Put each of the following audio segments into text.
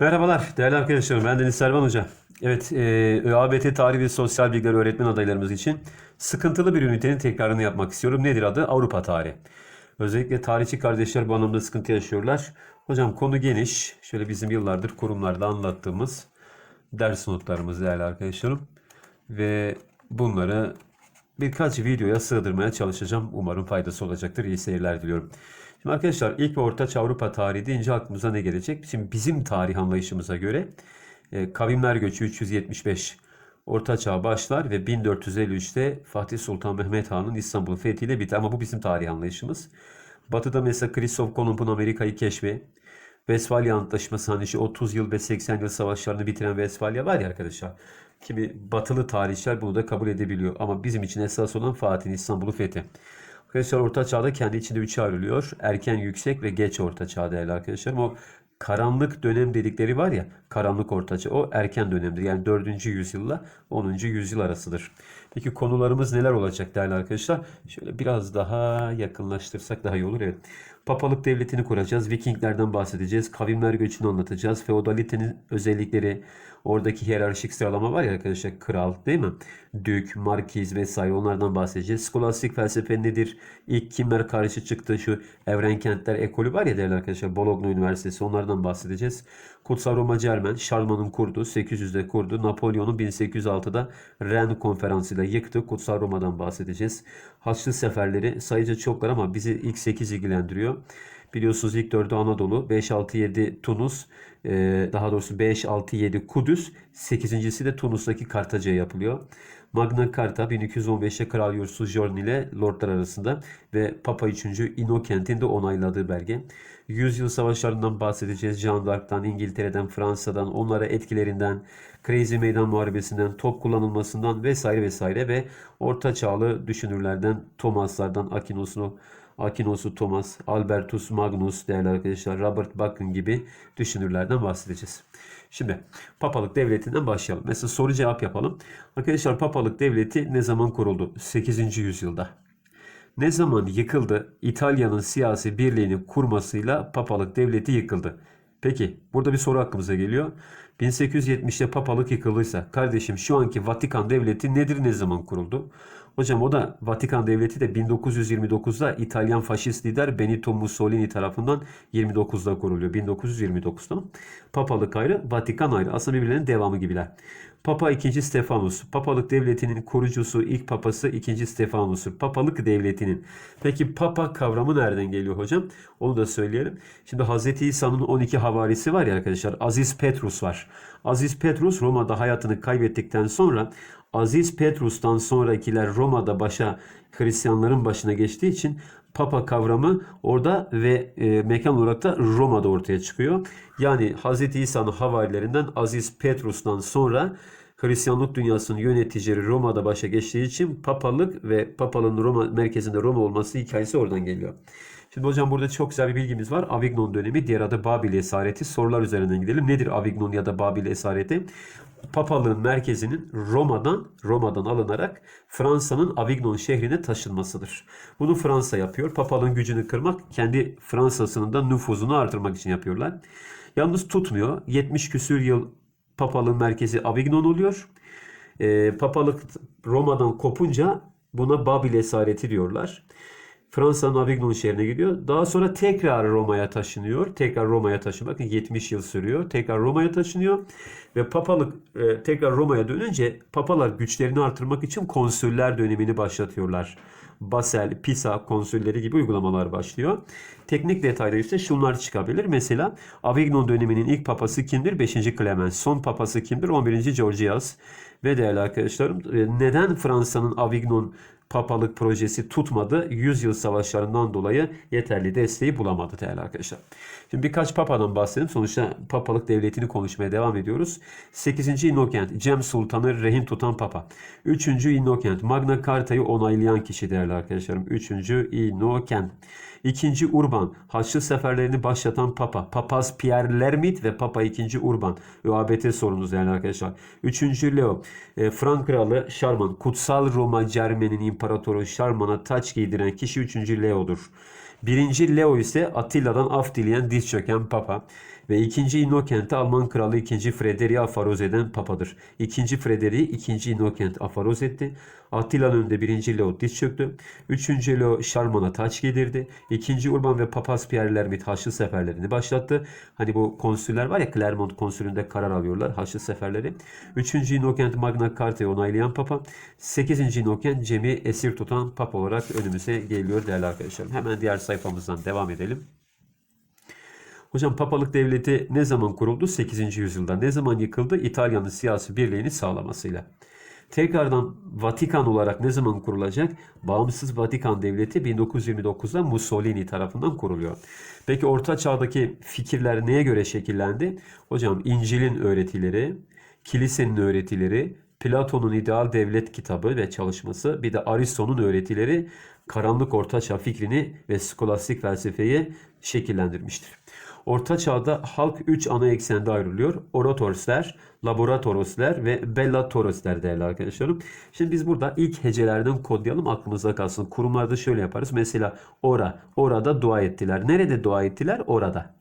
Merhabalar değerli arkadaşlarım ben Deniz Servan Hoca. Evet e, ÖABT Tarih ve Sosyal Bilgiler öğretmen adaylarımız için sıkıntılı bir ünitenin tekrarını yapmak istiyorum. Nedir adı? Avrupa tarihi. Özellikle tarihçi kardeşler bu anlamda sıkıntı yaşıyorlar. Hocam konu geniş. Şöyle bizim yıllardır kurumlarda anlattığımız ders notlarımız değerli arkadaşlarım. Ve bunları birkaç videoya sığdırmaya çalışacağım. Umarım faydası olacaktır. İyi seyirler diliyorum. Şimdi arkadaşlar ilk ve ortaçağ Avrupa tarihi deyince aklımıza ne gelecek? Şimdi bizim tarih anlayışımıza göre e, kavimler göçü 375 Orta Çağ başlar ve 1453'te Fatih Sultan Mehmet Han'ın İstanbul'u fethiyle biter. Ama bu bizim tarih anlayışımız. Batı'da mesela Christoph Kolomb'un Amerika'yı keşfi, Vesfalya Antlaşması hani şu 30 yıl ve 80 yıl savaşlarını bitiren Vesfalya var ya arkadaşlar. Kimi batılı tarihçiler bunu da kabul edebiliyor. Ama bizim için esas olan Fatih'in İstanbul'u fethi. Arkadaşlar Orta Çağ'da kendi içinde üçe ayrılıyor. Erken, yüksek ve geç Orta Çağ değerli arkadaşlarım. O karanlık dönem dedikleri var ya, karanlık Orta Çağ, o erken dönemdir. Yani 4. yüzyılla 10. yüzyıl arasıdır. Peki konularımız neler olacak değerli arkadaşlar? Şöyle biraz daha yakınlaştırsak daha iyi olur. Evet. Papalık devletini kuracağız. Vikinglerden bahsedeceğiz. Kavimler göçünü anlatacağız. Feodalitenin özellikleri, oradaki hiyerarşik sıralama var ya arkadaşlar. Kral değil mi? Dük, markiz vesaire onlardan bahsedeceğiz. Skolastik felsefe nedir? İlk kimler karşı çıktı? Şu evren kentler ekolü var ya değerli arkadaşlar. Bologna Üniversitesi onlardan bahsedeceğiz. Kutsal Roma Cermen, Şarman'ın kurdu. 800'de kurdu. Napolyon'un 1806'da Ren konferansıyla yıktı. Kutsal Roma'dan bahsedeceğiz. Haçlı seferleri sayıca çoklar ama bizi ilk 8 ilgilendiriyor. Biliyorsunuz ilk 4'ü Anadolu, 5, 6, 7 Tunus, e, daha doğrusu 5, 6, 7 Kudüs, 8.si de Tunus'taki Kartaca'ya yapılıyor. Magna Carta 1215'te Kral Yursu Jorn ile Lordlar arasında ve Papa 3. Innocent'in de onayladığı belge. Yüzyıl savaşlarından bahsedeceğiz. Jean d'Arc'tan, İngiltere'den, Fransa'dan, onlara etkilerinden, Crazy Meydan Muharebesi'nden, top kullanılmasından vesaire vesaire ve Orta Çağlı düşünürlerden, Thomas'lardan, Aquinos'u Aquinos'u Thomas, Albertus Magnus değerli arkadaşlar, Robert Bacon gibi düşünürlerden bahsedeceğiz. Şimdi papalık devletinden başlayalım. Mesela soru cevap yapalım. Arkadaşlar papalık devleti ne zaman kuruldu? 8. yüzyılda. Ne zaman yıkıldı? İtalya'nın siyasi birliğini kurmasıyla papalık devleti yıkıldı. Peki burada bir soru aklımıza geliyor. 1870'te papalık yıkıldıysa kardeşim şu anki Vatikan devleti nedir ne zaman kuruldu? Hocam o da Vatikan devleti de 1929'da İtalyan faşist lider Benito Mussolini tarafından 29'da kuruluyor. 1929'da. Papalık ayrı, Vatikan ayrı. Aslında birbirlerinin devamı gibiler. Papa 2. Stefanus. Papalık devletinin kurucusu, ilk papası 2. Stefanus'ur. Papalık devletinin. Peki papa kavramı nereden geliyor hocam? Onu da söyleyelim. Şimdi Hz. İsa'nın 12 havarisi var ya arkadaşlar. Aziz Petrus var. Aziz Petrus Roma'da hayatını kaybettikten sonra Aziz Petrus'tan sonrakiler Roma'da başa Hristiyanların başına geçtiği için Papa kavramı orada ve e, mekan olarak da Roma'da ortaya çıkıyor. Yani Hz. İsa'nın havarilerinden Aziz Petrus'tan sonra Hristiyanlık dünyasının yöneticileri Roma'da başa geçtiği için papalık ve papalığın Roma merkezinde Roma olması hikayesi oradan geliyor. Şimdi hocam burada çok güzel bir bilgimiz var. Avignon dönemi, diğer adı Babil Esareti. Sorular üzerinden gidelim. Nedir Avignon ya da Babil Esareti? Papalığın merkezinin Roma'dan Roma'dan alınarak Fransa'nın Avignon şehrine taşınmasıdır. Bunu Fransa yapıyor. Papalığın gücünü kırmak, kendi Fransa'sının da nüfuzunu artırmak için yapıyorlar. Yalnız tutmuyor. 70 küsür yıl papalığın merkezi Avignon oluyor. E, papalık Roma'dan kopunca buna Babil esareti diyorlar. Fransa'nın Avignon şehrine gidiyor. Daha sonra tekrar Roma'ya taşınıyor. Tekrar Roma'ya taşınıyor. Bakın 70 yıl sürüyor. Tekrar Roma'ya taşınıyor. Ve papalık e, tekrar Roma'ya dönünce papalar güçlerini artırmak için konsüller dönemini başlatıyorlar. Basel, Pisa konsülleri gibi uygulamalar başlıyor. Teknik detaylar ise şunlar çıkabilir. Mesela Avignon döneminin ilk papası kimdir? 5. Clemens. Son papası kimdir? 11. Georgias. Ve değerli arkadaşlarım e, neden Fransa'nın Avignon papalık projesi tutmadı. Yüzyıl savaşlarından dolayı yeterli desteği bulamadı değerli arkadaşlar. Şimdi birkaç papadan bahsedelim. Sonuçta papalık devletini konuşmaya devam ediyoruz. 8. Innocent, Cem Sultan'ı rehin tutan papa. 3. Innocent, Magna Carta'yı onaylayan kişi değerli arkadaşlarım. 3. Innocent. 2. Urban, Haçlı seferlerini başlatan Papa. Papaz Pierre Lermit ve Papa 2. Urban. ÖABT sorunuz değerli arkadaşlar. 3. Leo, e, Frank Kralı Şarman. Kutsal Roma Cermen'in imparatoru Şarman'a taç giydiren kişi 3. Leo'dur. Birinci Leo ise Atilla'dan af dileyen diz çöken papa. Ve 2. Innokent'i Alman kralı 2. Frederick'i afaroz eden papadır. 2. Frederick'i 2. Innokent afaroz etti. Attila'nın önünde 1. Leo diz çöktü. 3. Leo Şarman'a taç giydirdi. 2. Urban ve Papaz Pierre Lermit Haçlı seferlerini başlattı. Hani bu konsüller var ya Clermont konsülünde karar alıyorlar Haçlı seferleri. 3. Innokent Magna Carta'yı onaylayan papa. 8. Innokent Cem'i esir tutan papa olarak önümüze geliyor değerli arkadaşlarım. Hemen diğer sayfamızdan devam edelim. Hocam papalık devleti ne zaman kuruldu? 8. yüzyılda. Ne zaman yıkıldı? İtalya'nın siyasi birliğini sağlamasıyla. Tekrardan Vatikan olarak ne zaman kurulacak? Bağımsız Vatikan Devleti 1929'da Mussolini tarafından kuruluyor. Peki Orta Çağ'daki fikirler neye göre şekillendi? Hocam İncil'in öğretileri, kilisenin öğretileri, Platon'un İdeal Devlet kitabı ve çalışması, bir de Aristo'nun öğretileri karanlık Orta Çağ fikrini ve skolastik felsefeyi şekillendirmiştir. Orta Çağ'da halk 3 ana eksende ayrılıyor. Oratorsler, laboratorosler ve bellatorosler değerli arkadaşlarım. Şimdi biz burada ilk hecelerden kodlayalım aklımızda kalsın. Kurumlarda şöyle yaparız. Mesela ora, orada dua ettiler. Nerede dua ettiler? Orada.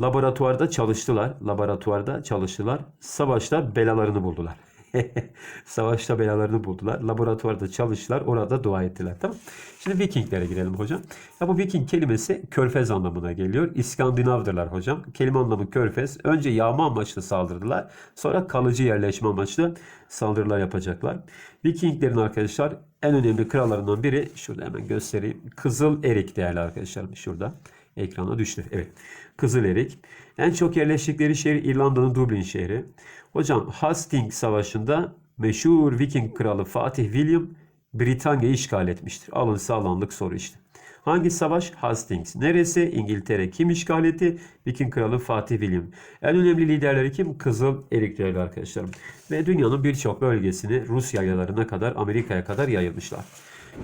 Laboratuvarda çalıştılar. Laboratuvarda çalıştılar. Savaşta belalarını buldular. Savaşta belalarını buldular. Laboratuvarda çalıştılar. Orada dua ettiler. Tamam. Şimdi Vikinglere girelim hocam. Ya bu Viking kelimesi körfez anlamına geliyor. İskandinavdırlar hocam. Kelime anlamı körfez. Önce yağma amaçlı saldırdılar. Sonra kalıcı yerleşme amaçlı saldırılar yapacaklar. Vikinglerin arkadaşlar en önemli krallarından biri şurada hemen göstereyim. Kızıl Erik değerli arkadaşlarım şurada. Ekrana düştü. Evet. Kızıl Erik. En çok yerleştikleri şehir İrlanda'nın Dublin şehri. Hocam Hastings Savaşı'nda meşhur Viking kralı Fatih William Britanya'yı işgal etmiştir. Alın sağlanlık soru işte. Hangi savaş? Hastings. Neresi? İngiltere. Kim işgal etti? Viking kralı Fatih William. En önemli liderleri kim? Kızıl Erik değerli arkadaşlarım. Ve dünyanın birçok bölgesini Rus yaylalarına kadar Amerika'ya kadar yayılmışlar.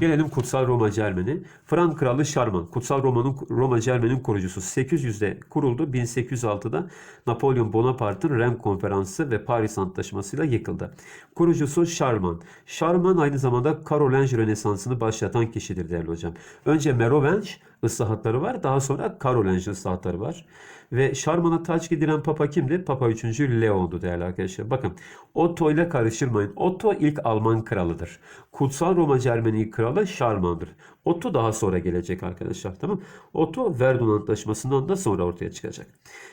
Gelelim Kutsal Roma Cermeni. Frank Kralı Şarman, Kutsal Roma'nın Roma Cermeni'nin kurucusu. 800'de kuruldu. 1806'da Napolyon Bonaparte'ın Rem Konferansı ve Paris Antlaşması'yla yıkıldı. Kurucusu Şarman. Şarman aynı zamanda Karolinj Rönesansı'nı başlatan kişidir değerli hocam. Önce Merovinj ıslahatları var. Daha sonra Karolinj ıslahatları var. Ve Şarman'a taç giydiren Papa kimdi? Papa 3. Leon'du değerli arkadaşlar. Bakın Otto ile karıştırmayın. Otto ilk Alman kralıdır. Kutsal Roma Cermeni kralı Şarman'dır. Otto daha sonra gelecek arkadaşlar. Tamam Otto Verdun Antlaşması'ndan da sonra ortaya çıkacak.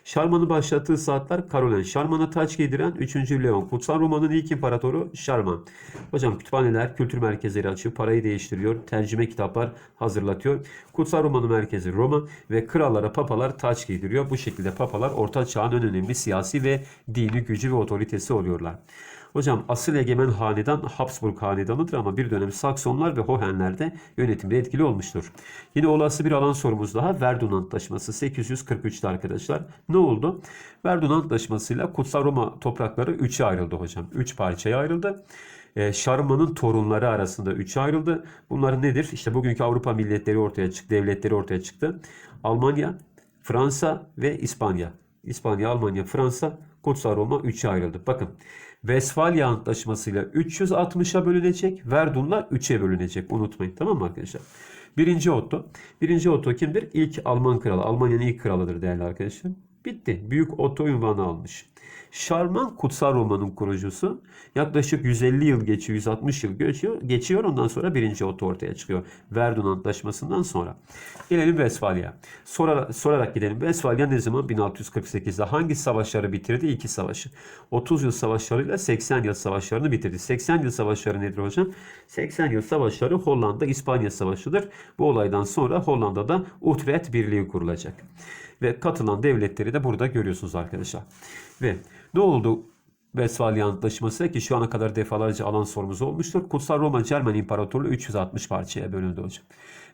Şarman'ın başlattığı saatler Karolin. Şarman'a taç giydiren 3. Leon. Kutsal Roma'nın ilk imparatoru Şarman. Hocam kütüphaneler, kültür merkezleri açıyor. Parayı değiştiriyor. Tercüme kitaplar hazırlatıyor. Kutsal Roma'nın merkezi Roma ve krallara, papalar taç giydiriyor. Bu şekilde papalar Orta Çağ'ın en önemli siyasi ve dini gücü ve otoritesi oluyorlar. Hocam asıl egemen hanedan Habsburg hanedanıdır ama bir dönem Saksonlar ve Hohenler'de yönetimde etkili olmuştur. Yine olası bir alan sorumuz daha Verdun Antlaşması 843'te arkadaşlar. Ne oldu? Verdun Antlaşması'yla Kutsal Roma toprakları 3'e ayrıldı hocam. 3 parçaya ayrıldı. Ee, Şarman'ın torunları arasında 3'e ayrıldı. Bunlar nedir? İşte bugünkü Avrupa milletleri ortaya çıktı, devletleri ortaya çıktı. Almanya, Fransa ve İspanya. İspanya, Almanya, Fransa, Kutsal Roma 3'e ayrıldı. Bakın Vesfalya Antlaşması'yla 360'a bölünecek. Verdun'la 3'e bölünecek. Unutmayın tamam mı arkadaşlar? Birinci Otto. Birinci Otto kimdir? İlk Alman kralı. Almanya'nın ilk kralıdır değerli arkadaşlar. Bitti. Büyük Otto ünvanı almış. Şarman Kutsal Roma'nın kurucusu. Yaklaşık 150 yıl geçiyor, 160 yıl geçiyor. Geçiyor ondan sonra birinci Otto ortaya çıkıyor. Verdun Antlaşması'ndan sonra. Gelelim Vesfalya. Sorarak, sorarak gidelim. Vesfalya ne zaman? 1648'de. Hangi savaşları bitirdi? İki savaşı. 30 yıl savaşlarıyla 80 yıl savaşlarını bitirdi. 80 yıl savaşları nedir hocam? 80 yıl savaşları Hollanda-İspanya savaşıdır. Bu olaydan sonra Hollanda'da Utrecht Birliği kurulacak. Ve katılan devletleri de burada görüyorsunuz arkadaşlar. Ve ne oldu Vesfalya Antlaşması ki şu ana kadar defalarca alan sorumuz olmuştur. Kutsal Roma Cermen İmparatorluğu 360 parçaya bölündü hocam.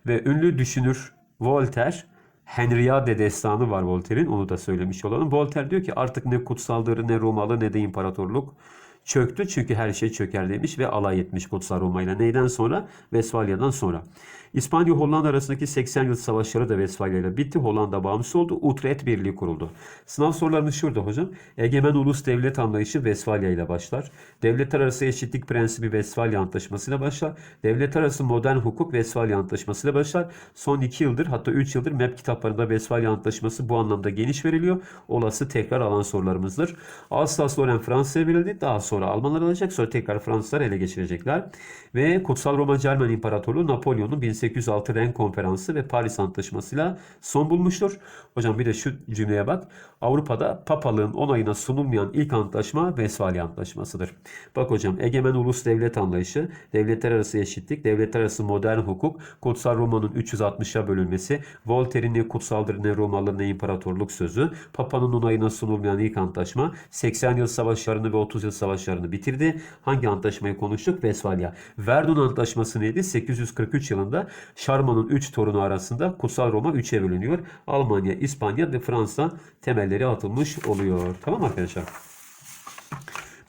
Ve ünlü düşünür Voltaire Henriade destanı var Voltaire'in onu da söylemiş olalım. Voltaire diyor ki artık ne kutsaldır ne Romalı ne de imparatorluk çöktü çünkü her şey çöker demiş ve alay etmiş Kutsal Roma ile. Neyden sonra? Vesfalya'dan sonra. İspanya Hollanda arasındaki 80 yıl savaşları da Vesfalya ile bitti. Hollanda bağımsız oldu. Utrecht Birliği kuruldu. Sınav sorularımız şurada hocam. Egemen ulus devlet anlayışı Vesfalya ile başlar. Devletler arası eşitlik prensibi Vesfalya Antlaşması ile başlar. Devletler arası modern hukuk Vesfalya Antlaşması ile başlar. Son 2 yıldır hatta 3 yıldır MEP kitaplarında Vesfalya Antlaşması bu anlamda geniş veriliyor. Olası tekrar alan sorularımızdır. Alsace-Lorraine Fransa'ya verildi. Daha sonra Almanlar alacak. Sonra tekrar Fransızlar ele geçirecekler. Ve Kutsal Roma Cermen İmparatorluğu Napolyon'un 1806 Ren Konferansı ve Paris Antlaşması'yla son bulmuştur. Hocam bir de şu cümleye bak. Avrupa'da papalığın onayına sunulmayan ilk antlaşma Vesfalya Antlaşması'dır. Bak hocam egemen ulus devlet anlayışı, devletler arası eşitlik, devletler arası modern hukuk, Kutsal Roma'nın 360'a bölünmesi, Voltaire'in ne kutsaldır ne Romalı ne imparatorluk sözü, Papa'nın onayına sunulmayan ilk antlaşma, 80 yıl savaşlarını ve 30 yıl savaşlarını bitirdi. Hangi antlaşmayı konuştuk? Vesfalya. Verdun Antlaşması neydi? 843 yılında Şarman'ın 3 torunu arasında Kutsal Roma 3'e bölünüyor. Almanya, İspanya ve Fransa temelleri atılmış oluyor. Tamam arkadaşlar?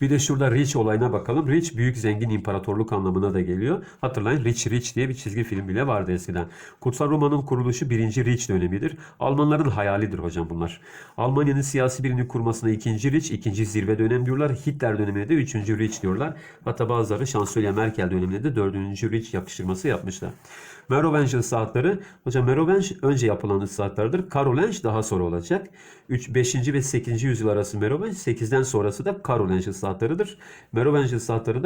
Bir de şurada Rich olayına bakalım. Rich büyük zengin imparatorluk anlamına da geliyor. Hatırlayın Rich Rich diye bir çizgi film bile vardı eskiden. Kutsal Roma'nın kuruluşu 1. Rich dönemidir. Almanların hayalidir hocam bunlar. Almanya'nın siyasi birini kurmasına 2. Rich, 2. zirve dönem diyorlar. Hitler dönemine de 3. Rich diyorlar. Hatta bazıları Şansölye Merkel döneminde de 4. Rich yakıştırması yapmışlar. Merovingian saatleri, hocam Meroving önce yapılan saatlerdir. Karolinge daha sonra olacak. 3, 5. ve 8. yüzyıl arası Meroving, 8'den sonrası da Karolinge saatleridir. Merovingian saatlerinde